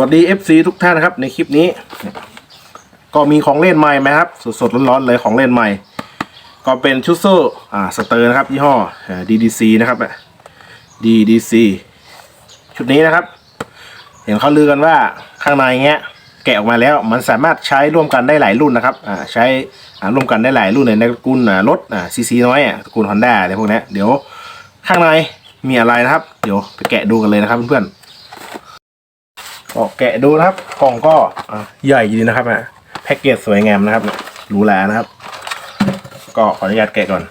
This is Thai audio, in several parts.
วัสดี FC ทุกท่านนะครับ ในคลิปนี้ ก็มีของเล่นใหม่ไหมครับ สดๆร้อนๆเลยของเล่นใหม่ ก็เป็นชุดโซ่อ่าสเตอร์นะครับยี่ห้อ DDC นะครับ DDC ชุดนี้นะครับ เห็นเขาลือกันว่าข้างในเงี้ยแกะออกมาแล้วมันสามารถใช้ร่วมกันได้หลายรุ่นนะครับอ่าใช้ร่วมกันได้หลายรุ่นเลยในตระกูลอ่ารถอ่าซีซีน้อยอะตระกูลฮอนด้าอะไรพวกนี้เดี๋ยวข้างในมีอะไรนะครับ เดี๋ยวไปแกะดูกันเลยนะครับเพื่อนๆ ก็แกะดูนะครับ กล่องก็ใหญ่ดีนะครับอะแพ็กเกจสวยงามนะครับหรูหรานะครับ ก็ขออนุญาตแกะก่อน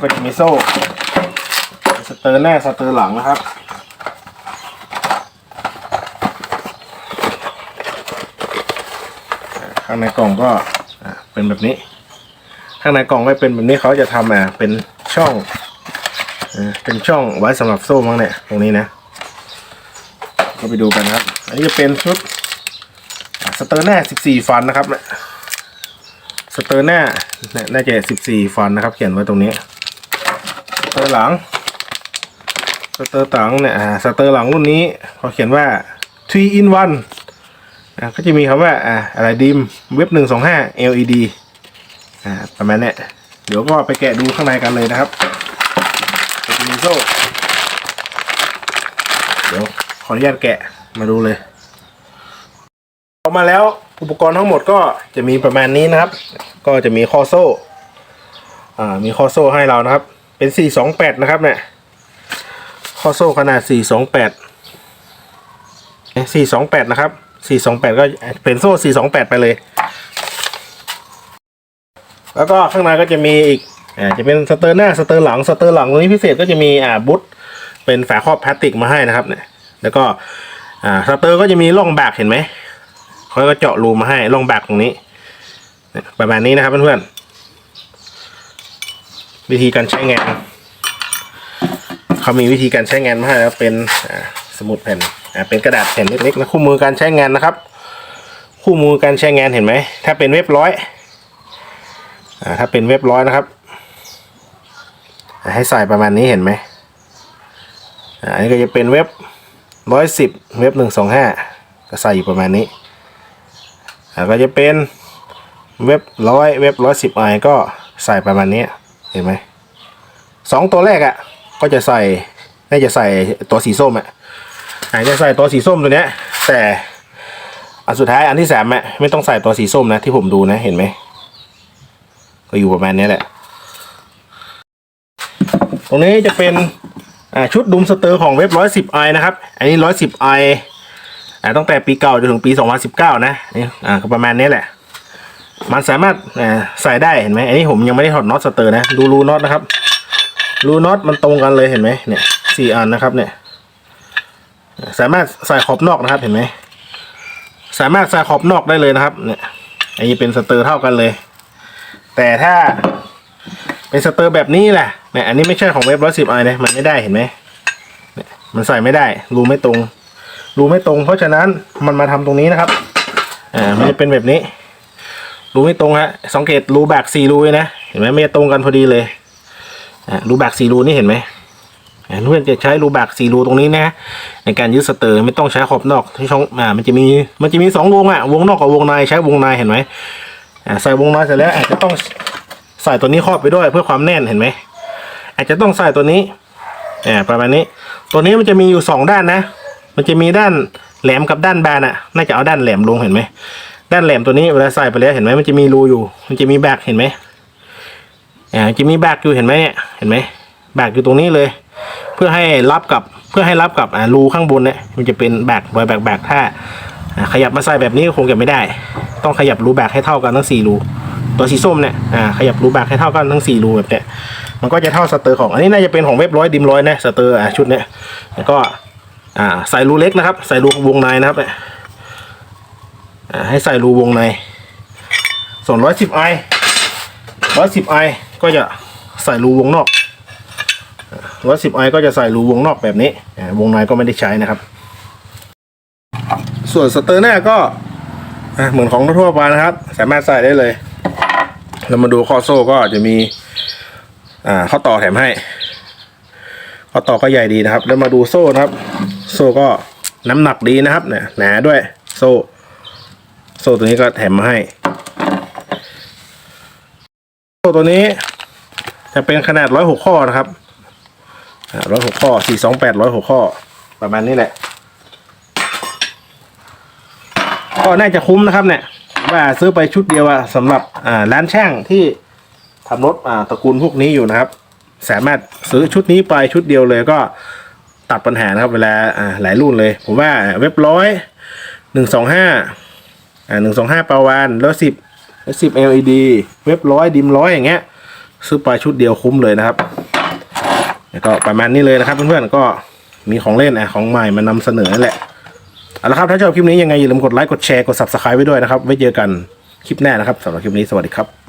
ก็จะมีโซ่สเตอร์หน้าสเตอร์หลังนะครับข้างในกล่องก็เป็นแบบนี้ ข้างในกล่องไม่เป็นแบบนี้เขาจะทำอะเป็น ช่องเป็นช่องไว้สำหรับโซ่มั้งเนี่ยตรงนี้นะ ก็ไปดูกันครับ อันนี้จะเป็นชุดสเตอร์หน้า14 ฟันนะครับสเตอร์หน้าเนี่ยน่าจะ14 ฟันนะครับ เขียนไว้ตรงนี้สเตอร์หลังสเตอร์หลังเนี่ยสเตอร์หลังรุ่นนี้เขาเขียนว่า3 in 1อ่าก็จะมีคำว่าอ่าอะไรดิมเว็บหนึ่งสองห้า LED อ่าประมาณนี้ เดี๋ยวก็ไปแกะดูข้างในกันเลยนะครับก็จะมีโซ่เดี๋ยวขออนุญาตแกะมาดูเลยออกมาแล้วอุปกรณ์ทั้งหมดก็จะมีประมาณนี้นะครับ ก็จะมีข้อโซ่อ่ามีข้อโซ่ให้เรานะครับ เป็น 428 นะครับเนี่ยข้อโซ่ขนาด 428 428 นะครับ 428 ก็เป็นโซ่ 428 ไปเลย แล้วก็ข้างในก็จะมีอีกอ่าจะเป็นสเตอร์หน้าสเตอร์หลังสเตอร์หลังตรงนี้พิเศษก็จะมีอ่าบุ๊ทเป็นฝาครอบพลาสติกมาให้นะครับเนี่ยแล้วก็อ่าสเตอร์ก็จะมีร่องแบกเห็นไหมเขาก็เจาะรูมาให้ร่องแบกตรงนี้ประมาณนี้นะครับเพื่อนๆวิธีการใช้งานเขามีวิธีการใช้งานมาให้แล้วเป็นอ่าสมุดแผ่นอ่าเป็นกระดาษแผ่นเล็กๆนะคู่มือการใช้งานนะครับ คู่มือการใช้งานเห็นไหมถ้าเป็นเว็บร้อย อ่าถ้าเป็นเว็บร้อยนะครับ ให้ใส่ประมาณนี้เห็นไหมอ่าอันนี้ก็จะเป็นเว็บร้อยสิบเว็บหนึ่งสองห้าก็ใส่อยู่ประมาณนี้อ่าก็จะเป็นเว็บร้อยเว็บร้อยสิบไอก็ใส่ประมาณนี้เห็นไหมสองตัวแรกอะ่ะก็จะใส่น่าจะใส่ตัวสีส้มอะ่ะอาจจะใส่ตัวสีส้มตัวเนี้ยแต่อันสุดท้ายอันที่สามอะ่ะไม่ต้องใส่ตัวสีส้มนะที่ผมดูนะเห็นไหม ก็อยู่ประมาณนี้แหละ ตรงนี้จะเป็นชุดดุมสเตอร์ของเว็บร้อยสิบไอนะครับ อันนี้ร้อยสิบไอ์ตั้งแต่ปีเก่าจนถึงปีสองพันสิบเก้านะนี่อ่าก็ประมาณนี้แหละ มันสามารถใส่ได้เห็นไหมอันนี้ผมยังไม่ได้ถอดน็อตสเตอร์นะ ดูรูน็อตนะครับ รูน็อตมันตรงกันเลยเห็นไหมเนี่ยสี่อันนะครับเนี่ย สามารถใส่ขอบนอกนะครับเห็นไหม สามารถใส่ขอบนอกได้เลยนะครับ เนี่ย อันนี้เป็นสเตอร์เท่ากันเลย แต่ถ้าเป็นสเตอร์แบบนี้แหละเนี่ยอันนี้ไม่ใช่ของเว็บร้อยสิบไอนะมันไม่ได้เห็นไหมเนี่ยมันใส่ไม่ได้รูไม่ตรงรูไม่ตรง เพราะฉะนั้นมันมาทำตรงนี้นะครับอ่ามันจะเป็นแบบนี้รูไม่ตรงฮะสังเกตรูแบกสี่รูเลยนะเห็นไหมไม่ตรงกันพอดีเลยอะรูแบกสี่รูนี่เห็นไหมอะเพื่อนจะใช้รูแบกสี่รูตรงนี้นะในการยึดสเตอร์ไม่ต้องใช้ขอบนอกที่ช่องอ่ามันจะมีมันจะมีสองวงอะวงนอกกับวงในใช้วงในเห็นไหม อ่าใส่วงในเสร็จแล้ว อาจจะต้องใส่ตัวนี้ครอบไปด้วยเพื่อความแน่นเห็นไหมอาจจะต้องใส่ตัวนี้อ่าประมาณนี้ ตัวนี้มันจะมีอยู่สองด้านนะ มันจะมีด้านแหลมกับด้านบานอะ น่าจะเอาด้านแหลมลงเห็นไหมด้านแหลมตัวนี้เวลาใส่ไปแล้วเห็นไหมมันจะมีรูอยู่ มันจะมีแบกเห็นไหมอ่าจะมีแบกอยู่เห็นไหมเนี่ยเห็นไหมแบกอยู่ตรงนี้เลย เพื่อให้รับกับเพื่อให้รับกับอ่ารูข้างบนเนี่ยมันจะเป็นแบกไว้แบกแบกถ้า ขยับมาใส่แบบนี้ก็คงจะไม่ได้ ต้องขยับรูแบกให้เท่ากันทั้งสี่รูตัวสีส้มเนี่ยขยับรูแบกให้เท่ากันทั้งสี่รูแบบเนี้ยมันก็จะเท่าสเตอร์ของอันนี้น่าจะเป็นของเว็บร้อยดิมร้อยนะสเตอร์ชุดเนี้ยแล้วก็ใส่รูเล็กนะครับ ใส่รูวงในนะครับเนี่ยให้ใส่รูวงในส่วนร้อยสิบไอร้อยสิบไอก็จะใส่รูวงนอกร้อยสิบไอก็จะใส่รูวงนอกแบบนี้วงในก็ไม่ได้ใช้นะครับ ส่วนสเตอร์หน้าก็เหมือนของทั่วไปนะครับ สามารถใส่ได้เลย เรามาดูข้อโซ่ก็จะมีอ่าข้อต่อแถมให้ ข้อต่อก็ใหญ่ดีนะครับ แล้วมาดูโซ่นะครับ โซ่ก็น้ำหนักดีนะครับเนี่ยหนาด้วยโซ่ โซ่ตัวนี้ก็แถมมาให้ โซ่ตัวนี้จะเป็นขนาดร้อยหกข้อนะครับร้อยหกข้อสี่สองแปดร้อยหกข้อ ประมาณนี้แหละ ก็น่าจะคุ้มนะครับเนี่ยว่าซื้อไปชุดเดียวอะสำหรับอ่าร้านช่างที่ทำรถอ่าตระกูลพวกนี้อยู่นะครับ สามารถซื้อชุดนี้ไปชุดเดียวเลยก็ตัดปัญหานะครับ เวลาอ่าหลายรุ่นเลย ผมว่าเว็บร้อยหนึ่งสองห้าอ่าหนึ่งสองห้าปาวานแล้วสิบแล้วสิบ LED เว็บร้อยดิมร้อยอย่างเงี้ย ซื้อไปชุดเดียวคุ้มเลยนะครับแล้วก็ประมาณนี้เลยนะครับเพื่อนๆก็มีของเล่นอะของใหม่มานำเสนอนั่นแหละ เอาละครับ ถ้าชอบคลิปนี้ยังไงอย่าลืมกดไลค์ กดแชร์ กด subscribe ไว้ด้วยนะครับ ไว้เจอกันคลิปหน้านะครับสำหรับคลิปนี้สวัสดีครับ